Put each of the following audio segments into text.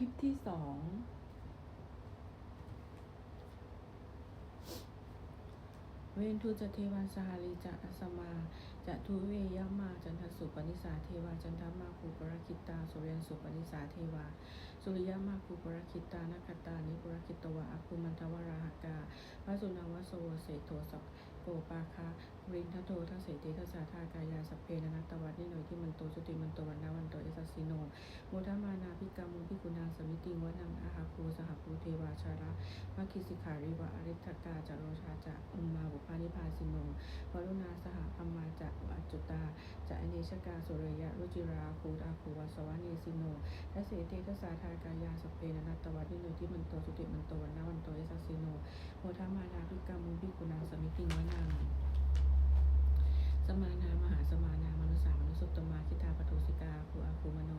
คลิปที่สองเวนทุจะเทวาสหาริจะอัสมาจะทุเวยามาจันทสุปนิสาเทวาจันทมาภูปรคิตาสุเรียนสุปนิสาเทวาสุริยมาภูปรคิตานักตานิปุรคิตวะอคุมันทวราหกาพระสุนาวโสเสโทสัพโก ปาคารินทัโตทัศเสติทัสาธากายาสพเพนนัตตวัดนิหน่อยที่มันโตจุติมันโตวันนาวันโตเอสสสิโนมุทมานาพิกามุพิกุณาสมิติงวนังอาหาภูสหภูเทวาชาระมัคคิสิขาริวะอริทกาจารโรชาจะอุมมาบุพานิพาสิโน วรุณาสหพัมมาจะวัจุตาจะอเนชกาสุรยะรุจิราคูดาคูวาสวานีสิโนทัสเสเตทัสาทากายาสเพนนัตตวัดนิโนที่มันโตจุติมันโตวันนาวันโตเอสสิโนโมทมานาพิกามุพิกุณาสมิติงวนังสมานามหาสมานามนุสามนุสุตตมาคิตาปทุสิกาภูอาคูมโน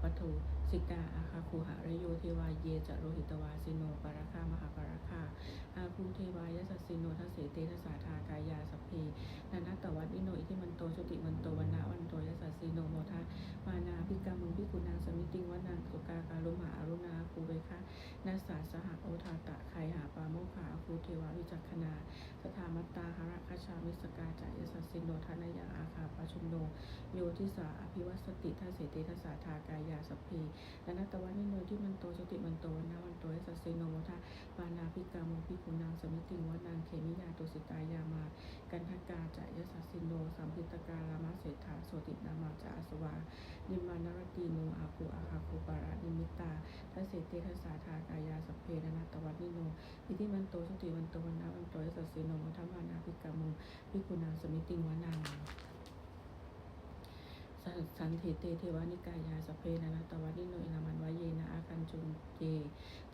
ปทุ สิกาอาคาคูหะระโยเทวาเยจะโรหิตวาสิโนปาราคามหาปาราคาอาคูเทวายสัสสิโนทัสเสเตทัสสาธากายาสัพเพนันนัตตวัดวิโนอิทิมันโตชุติมันโตวันนาวันโตยสัสสิโนโมทะมานาพิกามุงพิกุนางสมิติงวันังสุกาการุมหาอรุณา ภูเวคะนัสสาสหโอทาตะไคหาปาโมขาอาภูเทวาวิจักขณาสถามัตตาหระคชามิสกาจายสัสสินโนทานายาอาคาปชุมโนโยทิสาอภิวัสติทัเสติทัสาทากายาสพีและนัตตวันนิโนที่มันโตสติมันโตนาวันโตยสัสสิโนโมทาปานาพิก พิคุนางสมิติงวนางเขมิยาตุสิตายามา กันทกาจายสัสสิโนสัมพิตการามาเศรษฐาโสตินามาจาอสวา นิมานารตีโนอาภูอาคาภูปารานิมิตาทัสเสติทัสาทากายาสัพเพนัตตวันิโนอิทิมันโตสติวันโตวันนาวันโตยสัสิโนมุทัมมานาภิกามุภิกุณาสมิติงวนัง สันเทเตเทวานิกายาสเพนะนะตวันิโนอินามันวะเยนะอาคันจุนเย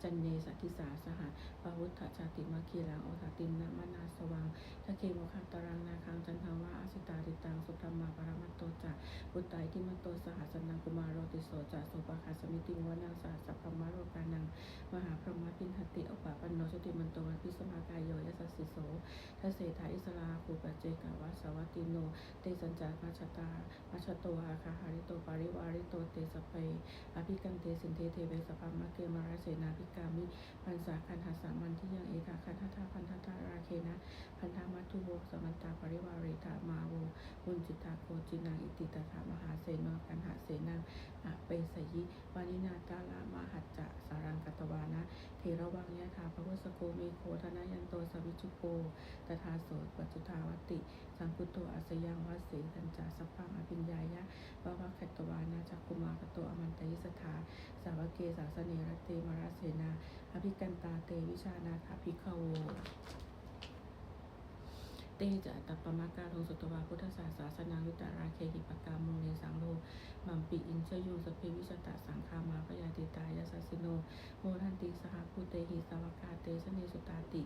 จันเนสักิสาสหะปะวุฒชาติมาคีลังโอทาตินนะมนาสวังทะเคโมคันตรังนาคังจันทังวะอาสิตาติตังสุธรรมาปรมัตโตจะบุตไตทิมันโตสหัสนังกุมารโรติโสจะโสปะคาสมิติงวานังสาสัพพมะโรกานังมหาพรหมพินหติอปะปันโนชติมันโตวัพิสมากายโยยสัสสิโสทัสเสถาอิสลาภูปเจกาวาสวัตติโนเตสัญจามาชตามาชโตอาคาหาริโตปาริวาริโตเตสเปอภิกันเตสินเทเทเวสภามะเกมาราเสนาภิกามิพันสาคันหาสามันที่ยังเอตาคันทัทาพันทัตาราเคนะพันธามัทุโวสมันตาปริวาริตามาโวบุญจิตาโคจินังอิติตถามหาเสนกันหาเสนังอะเปสยิวานินาตาลามาหัจจะสารังกัตวานะ เทระวังยะถาพระวสโกเมโคธนายันโตสวิจุโกตถาโสปัจจุทาวติสังคุโตอัสยังวัสเสทันจาสัพพังอภิญญายะวะวะขัตตวานาจักกุมารกโตอมันตยิสถาสาวเกสาสเนรเตมราเสนาอภิกันตาเตวิชานาถาภิกขโว เตจะตัปปมะการโทสุตวาพุทธศาสาสนาวิตาราเคหิปกามุงเนสังโลมัมปิอินชยุสพเพวิชตะสังคามาปยาติตายาสัสสิโนโมทันติสหภูเตหิสากาเตชเนสุตาติ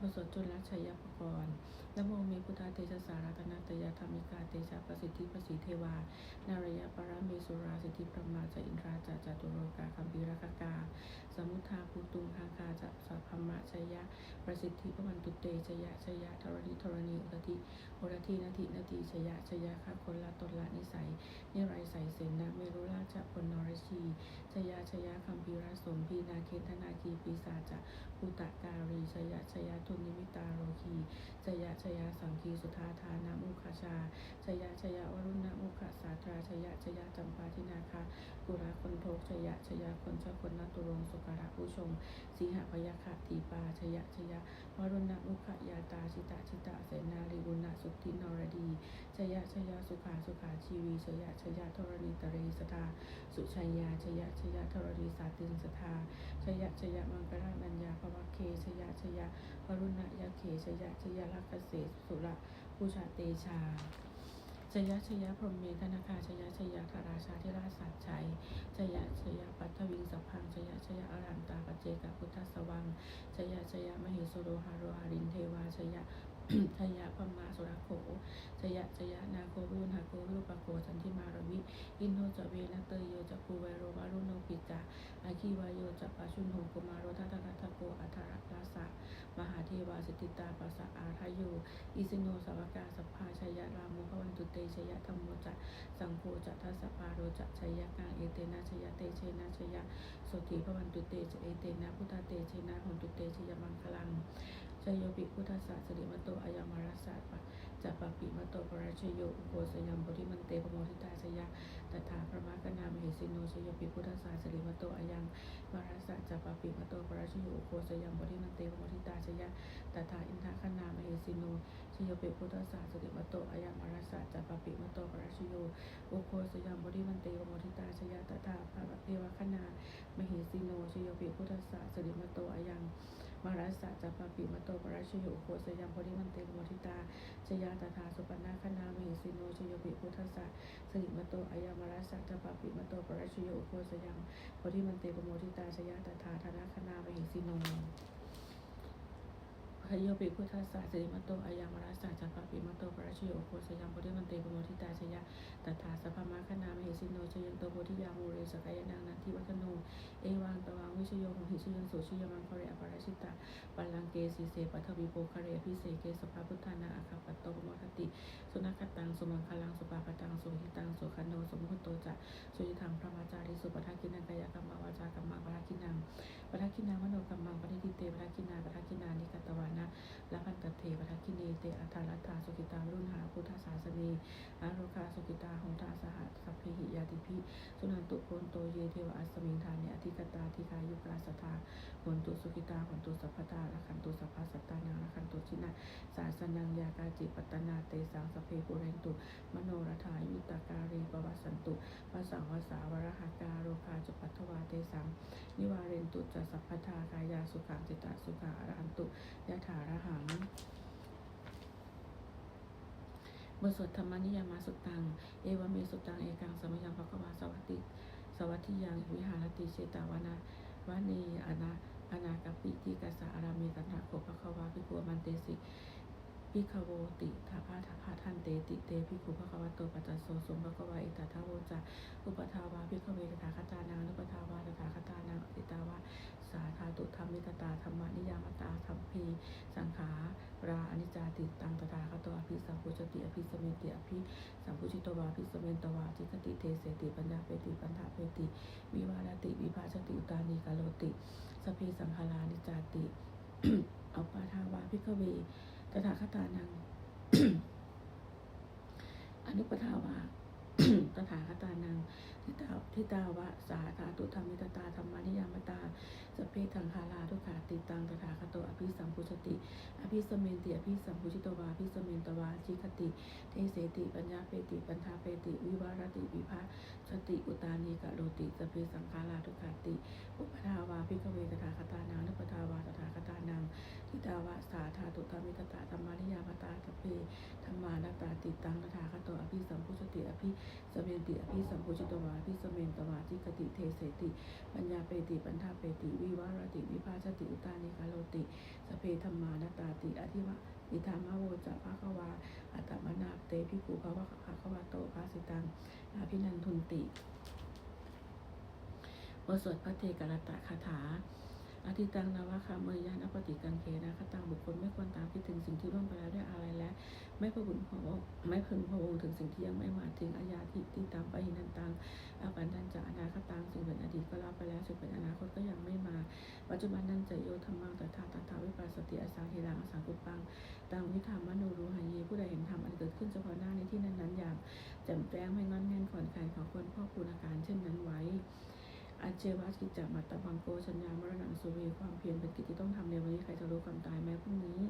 มสดจุลชัยปกรณ์นโมเมพุทธาเตชะสารัตนาตยาธรรมิกาเตชะประสิทธิประสิเทวานารยะปราเมสุราสิท จะมาจอินทราจะจตุโรกาคัมภีรกกา สมุทาภูตุงคาคาจะสัพพมะชยะ ประสิทธิพวันตุเตชยะชยะธรณีธรณีอุทธิโอรทีนาทินาทีชยะชยะข้าคนละตนละนิสัยนิไรใสเสนาเมรุราชพลนรชีชยะชยะคัมภี เคนธนาคีปีศาจภูตะการีชยะชยะทุนนิมิตาโรคีชยะชยะสังคีสุธาทานามุขชาชยะชยะวรุณามุขสาตราชยะชยะจำปาทินาคากุราคนโทกชยะชยะคนชคนนัตุรงสุการะผู้ชมสีหพยาคาทีปาชยะชยะวรุณมุขยาตาชิตาชิตาเสนาลีบุณะสุทินรดีชยะชยะสุขาสุขาชีวีชยะชยะธรณีตรีสตาสุชัยยาชยะชยะธรณีสาตินสตาชยะชยะมังกรานัญญาภวเคชยะชยะวรุณยะเคชยะชยะลักเกษสุระผู้ชาเตชา ชยะชยะพรหมเมธนาคาชยะชยะธาราชาธิราชสัจชัยชยะชยะปัทวิงสัพพังชยะชยะอรันตาปเจกพุทธสวังชยะชยะมหิสุโรหาโรหารินเทวาชยะ ชยะพมาสุรโขชยะชยะนาโควินหาโควิปะโกจันทิมารวิ อินโนจเวนะเตยโยจะปูไวโรวารุโนปิจาอาคีวายโยจะปะชุนโหกุมารโรทัตตะทะโกอัทรลาสะมหาเทวาสติตาปัสสะอาทายโยอิสิโนสวกาสัพพาชยะรามุขวันตุเตชยะธรรมโมจะสังโฆจะทัสสะปาโรจะชยะกังเอเตนะชยะเตเชนะชยะสติพวันตุเตจะเอเตนะพุทธเตชนะหนตุเตชยมังคลัง ชยโยปิพุทธศาสริมโตอายามารัสสะปะจัปปิมโตปราชโยอุโกสยัมบริมันเตปโมทิตาชยะตถาพระมากนามเหสิโนชยโยปิพุทธศาสริมโตอายังมารัสสะจัปปิมโตปราชโยอุโกสยัมบริมันเตปโมทิตาชยะตถาอินทคานามเหสิโนชยโยปิพุทธศาสริมโตอายังมารัสสะจัปปิมโตปราชโยอุโกสยัมบริมันเตปโมทิตาชยะตถาพระเทวคณามเหสิโนชยโยปิพุทธศาสริมโตอายัง มารัสสะจัปปิมโตปราชโยโกสยัมบริมันเตโมทิตาชยาตถาสุปนาคณามหิสิโนชโยปิพุทธสะสริมโตอายามราสัจจปปิมโตปรัชโยโคสยังโพธิมันเตโมทิตาชยาตถาธนาคณามหิสิโนพโยปิพุทธสสะสริมโตอายามราสัจจปปิมโตปรัชโยโคสยังโพธิมันเตปโมทิตาชยาตถาสัพพมาคณามหิสิโน ชยันโตโพธิยามูเรสกายนางนันทิวัฒโน เอวังตวังวิชโยของหิชยันโสชยมังคเรอปาราชิตาปัลลังเกสีเสปัทวิโภคเรพิเศษเกสภาพุทธานาอาคาปตโตมคติ สุนัขตังสมังคลังสุปาปตังสุหิตังสุขันโนสมุขโตจะสุยิทังพระมาจาริสุปทักินังกายกรรมวาจากรรมวาคิน กขินังมโนกรรมังปณิทิเตปทักขินาปทักขินานิกัตวานะละพันตเทปทักขินีเตอัฏฐารัตถาสุกิตารุณหาพุทธศาสนีอารุคาสุกิตาหงทาสหัสสัพพิหิยาติพิสุนันตุโกนโตเยเทวอัสมิงทานเนอธิกตาธิกายุกาสทาหนตุสุกิตาหนตุสัพพตาละขันตุสัพพสัตตานังละขันตุ ชินะสาสนังยากาจิปัตนาเตสังสเพปุเรนตุ มโนรถายุตาการีปวัสสันตุภาสังวาสาวรหาการโรคาจุปัทวาเตสัง นิวาเรนตุจะสัพพทากายาสุขังจิตตสุขาอรหันตุยะถาระหังบทสวดธรรมนิยามาสุตัง เอวเมสุตัง เอกังสมยังภควาสวัสติ สวัสทิยังวิหารติเชตาวานา วานีอนาอนาคปิติกาสารามีกันทะโคภควาภิกขุมันเตสิ พิคโวติทาพาทาพาทันเตติเตพิคุภควโตปัจจโสสมภควาอิตาทาวโวจะอุปทาวาพิคเวตถาคตานังนุปทาวาตถาคตานังอิตาวาสาธาตุธรรมิตตาธรรมนิยามตาธรรมพีสังขาราอนิจจาติตังตถาคตอภิสัมพุชติอภิสเมติอภิสัมพุชิตวาภิสเมนตวาจิกติเทเสติปัญญาเปติปัญญาเปติวิวาลติวิภาชติอุตานิกาโลติสพเพสังขารานิจจาติอัปปาทาวาพิกเว ตถาคตานัง อนุปทาวา ตถาคตานังทิตาทิตาวะสาธาตุธรรมิตตาธรรมานิยามตาสเพทังคาราทุกขาติตังตถาคโตอภิสัมพุชติ อภิสเมนติอภิสัมพุชิตวาอภิสเมนตวาจิคติเทเสติปัญญาเปติปัญญาเปติวิวารติวิภาสติอุตานีกะโรติสเพสังขาราทุกขาติอุปทาวาพิกเวตถาคตานังนุปทาวาตถาคตานังทิตาวะสาธาตุธรรมิตตาธรรมานิยามตาสเพธรรมานาตาติตังตถาคโตอภิสัมพุชติอภิสเมนติอภิสัมพุชิตวาาพิสเมนตวาทิกติเทเสติ ปัญญาเปติปัญธาเปติ วิวารติวิภาชติอุตานิกาโลติสเพธรรมานาตาติอธิวะอิธามะโวจะภะควาอัตมนาเตภิกขุภวะภะควะโตภาสิตังอาภินันทุนติบทสวดพระเทกรตะคาถา อธิตังนวะคาเมยานอปฏิกังเคนะคตังบุคคลไม่ควรตามคิดถึงสิ่งที่ล่วงไปแล้วด้วยอะไรและ ไม่ประบุพะวงไม่พึงพะวงถึงสิ่งที่ยังไม่มาถึงอาญาทิที่ตามไปหินันตังอาปันนันจะอนาคตังสิ่งเป็นอดีตก็แล้วไปแล้วสิ่งเป็นอนาคตก็ยังไม่มา ปัจจุบันนันจะโยธรรมังแต่ทาตถาวิปัสสติอสังเฮรังอสังกุปังตังวิธามโนรูหายเยผู้ใดเห็นธรรมอันเกิดขึ้นเฉพาะหน้าในที่นั้นๆอย่างแจ่มแจ้งไม่งอนแง่นขอนแขนของคนพ่อคูณอาการเช่นนั้นไว้ อาเจวากิจจามัตตบังโกชัญญามรณะสุเวความเพียรเป็นกิจที่ต้องทำในวันนี้ใครจะรู้ความตายแม้พรุ่งนี้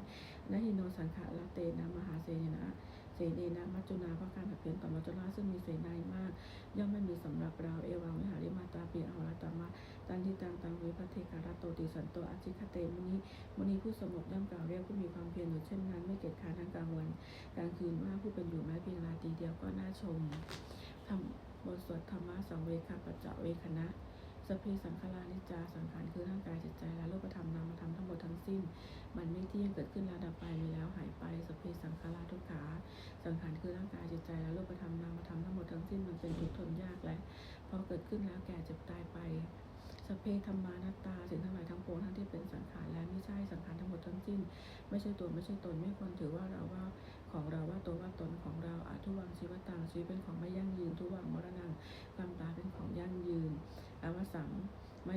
นะหิโนสังขะละเตนะมหาเสยนะเสเนนะมัจจุนาเพราะการถักเปลี่ยนต่อมัจจุราซึ่งมีเสนายมาก ย่อมไม่มีสำหรับเราเอวังวิหาริมาตาเปียอหรตามะตันทิตังตังวิพัทเทการะโตติสันโตอจิคเตมุนิมุนีผู้สงบย่อมกล่าวเรียกผู้มีความเพียรอยู่เช่นนั้นไม่เกียจค้านทั้งกลางวันกลางคืนว่าผู้เป็นอยู่แม้เพียงราตรีเดียวก็น่าชมทำบทสวดธรรมะสังเวคปัจเจเวคณะ สเพสังขารานิจจาสังขารคือร่างกายจิตใจและรูปธรรมนามธรรมทั้งหมดทั้งสิ้น มันไม่เที่ยงเกิดขึ้นแล้วดับไปมีแล้วหายไปสเพสังขาราทุกขาสังขารคือร่างกายจิตใจและรูปธรรมนามธรรมทั้งหมดทั้งสิ้นมันเป็นทุกข์ทนยากและพอเกิดขึ้นแล้วแก่เจ็บตายไปสเพธรรมานัตตาสิ่งทั้งหลายทั้งปวงทั้งที่เป็นสังขารและไม่ใช่สังขารทั้งหมดทั้งสิ้น ไม่ใช่ตัวไม่ใช่ตนไม่ควรถือว่าเราว่าของเราว่าตัวว่าตนของเราอาทุวังชีวตังชีวิตเป็นของไม่ยั่งยืนทุวังมรณะความตายเป็นของยั่งยืน อวสังไม่